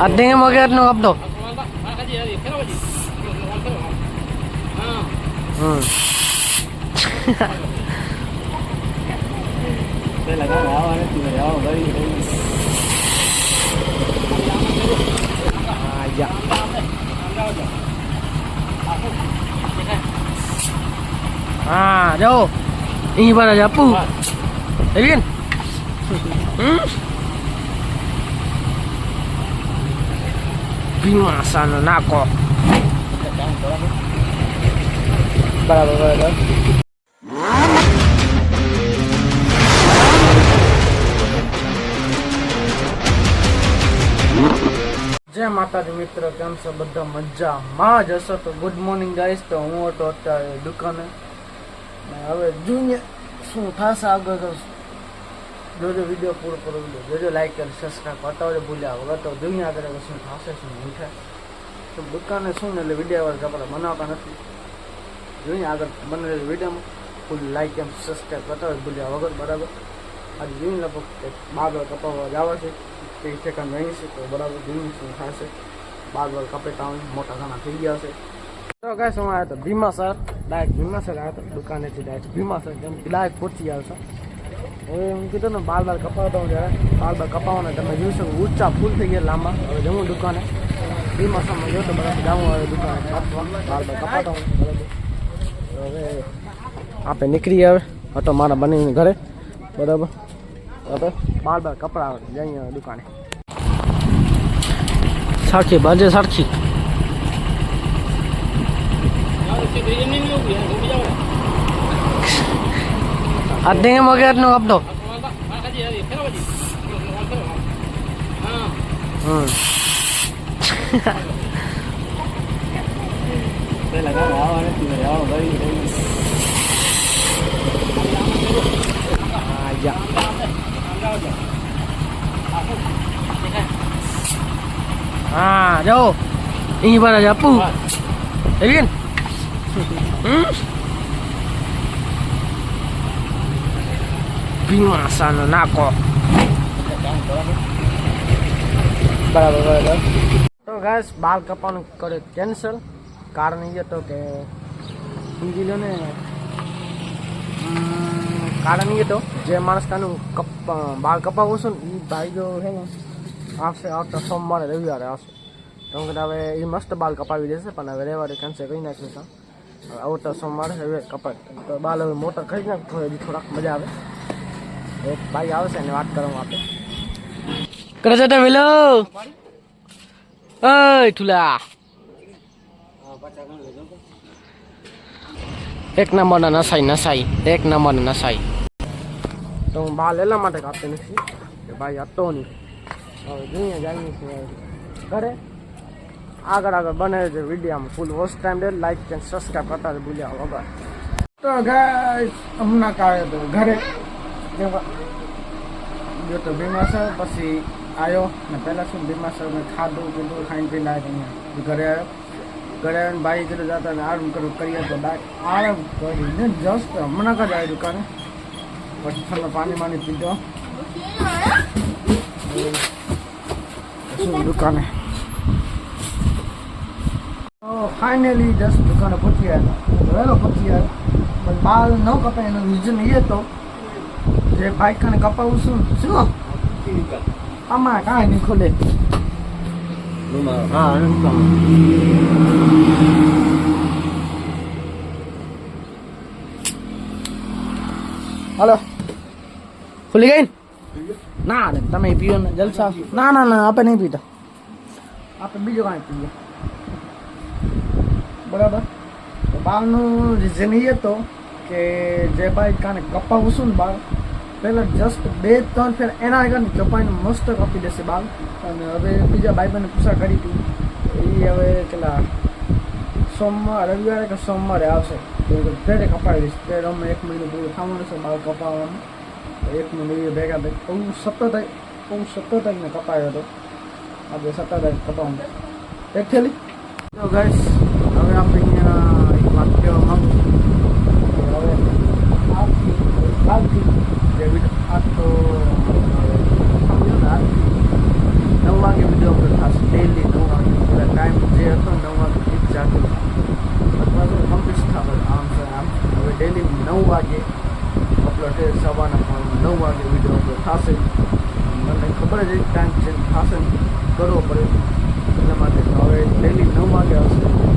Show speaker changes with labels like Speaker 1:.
Speaker 1: અડધી વગરનો હમ Ah. Ah, jauh. Ini pada japu. Alien. Hmm? Bimasan nako. Barabar barabar. જય માતાજી મિત્ર, કેમ છો બધા મજામાં જ હશો તો ગુડ મોર્નિંગ ગાઈસ તો હું હતો અત્યારે દુકાને હવે જુનિયર શું થશે આગળ જોજો વીડિયો પૂરો પૂરો વીડિયો જોજો લાઈક અને સબસ્ક્રાઈબ કરતા હોય ભૂલ્યા વગર તો જોઈએ આગળ શું થશે, શું નહીં તો દુકાને શું ને એટલે વીડિયો આપણે બનાવતા નથી. જોઈએ આગળ બનેલી વિડીયોમાં ફૂલ લાઈક એમ સબસ્ક્રાઈબ કરતા હોય ભૂલ્યા વગર, બરાબર. આજે જોઈએ લગભગ બાગળ કપાવવા જવા છે. તે ઠેકાણ નહીં છે, તો બરાબર જોઈએ શું થશે. બાગળ કપેતા હોય મોટા ઘણા થઈ ગયા છે. તો કાંઈ શું આવ્યો તો Bhima sir direct Bhima sir આવ્યો હતો. દુકાનેથી ડાયરેક્ટ ભીમા સર કે ડાયરેક્ટ પહોંચી આવશે હવે હું કીધું ને બાલ બાલ કપાવતા હું જ્યારે બાલ બાલ કપાવવાના તમે જોશો કે ઊંચા ફૂલ થઈ ગયા લાંબા. હવે જવું દુકાને. ભીમા સરમાં જો તો બરાબર જાઉં હવે દુકાને. કાપવા બાલ બાલ કપાતા હું બરાબર. તો હવે આપણે નીકળી હવે હતો મારા બનીને ઘરે. બરાબર. હવે બાર બાર કપડા જઈએ દુકાને. સરખી બાજે સરખી. અડધી વગરનો આપતો હમ Ah, ya. Ah, jauh. Ini pada japu. Alien. Hmm? Bimasan નાખો બરાબર બરાબર. તો ગાઈસ બાલ કપાવાનું કરે કેન્સલ કારણ એ હતો કે સમજી લો ને. કારણ એ હતો જે માણસ કાનું કપ બાલ કપાવું છું ને એ ભાઈ જો છે ને આવશે આવતા સોમવારે રવિવારે આવશે. તો કે હવે એ મસ્ત બાલ કપાવી દેશે પણ હવે રવિવારે કેન્સલ કરી નાખ્યું છે. આવતા સોમવારે રવિવારે કપાય. તો બાલ હવે મોટા કરી નાખ થોડી થોડાક મજા આવે. એક ભાઈ આવશે ને વાત કરવા માટે કરે છે વેલો ઓય ઠુલા. એક નંબરના નસાઈ નસાઈ. એક નંબરના નસાઈ. તો હું બાલ એટલા માટે કાપતો નથી કે ભાઈ હતો નહીં. હવે જોઈએ જઈએ છીએ. ઘરે? આગળ આગળ બને છે વિડીયામાં. ફૂલ વોચ ટાઈમ દે લાઈક અને સબસ્ક્રાઈબ કરતા ભૂલ્યા વગર. તો ગાઈસ હમણાં કાઢ્યો તો ઘરે. જો તો ભીમાસર પછી આવ્યો ને પહેલાં શું ભીમાસર મેં ખાધું પીધું, ખાઈને પીને આવ્યો અહીંયા. ઘરે આવ્યો ઘરે આવીને ભાઈ કીધું જતા ને આરામ કરું કરીએ તો આરામ કરીને જસ્ટ હમણાં જ આવ્યો દુકાને. પછી ઠંડો પાણી માની પીધો. શું દુકાને? ફાઇનલી જસ્ટ દુકાને પહોંચી આવ્યા વહેલો પહોંચી આવ્યો પણ બાલ ન કપાય એનો રીઝન એ હતો. જે બાઈક કને કપાવું છું. શું? આમાં કાંઈ નહીં ખોલે. હા હલો. ખુલી ગઈ ના? તમે પીઓ ને જલસા. ના ના ના આપણે નહીં પીતા. આપણે બીજું કાંઈ પીએ. બરાબર? તો બાળનું રીઝન એ હતો કે જે ભાઈ કાને કપાવું છું ને બાળ પહેલાં જસ્ટ બે ત્રણ ફેર એના આગળની ચપાઈને મસ્ત કાપી દેશે બાળ અને હવે બીજા ભાઈ પૂછા કરી હતી. એ હવે પેલા સોમવાર, રવિવારે કે સોમવારે આવશે. ત્યારે કપાવી દઈશ ત્યારે અમે એક મહિનો પૂરું થવાનું છે બાલ કપાવવાનું. એક મહિનો ભેગા થઈ બહુ સતત બહુ સતત એને કપાયો હતો. આજે સતત કપાવવાનું એક થેલી તો હવે આપણે અહીંયા એક વાત કહેવા માંગુ છું હવે આજથી આજથી જે વીડિયો આજ તો સમજો ને આજથી નવ વાગે વીડિયો અપલોડ થશે આવવાના પણ નવ વાગે વીડિયો આપણો થશે મને ખબર જ ટાઈમ છે થશે ને કરવો પડે એટલા માટે તો હવે ડેલી નવ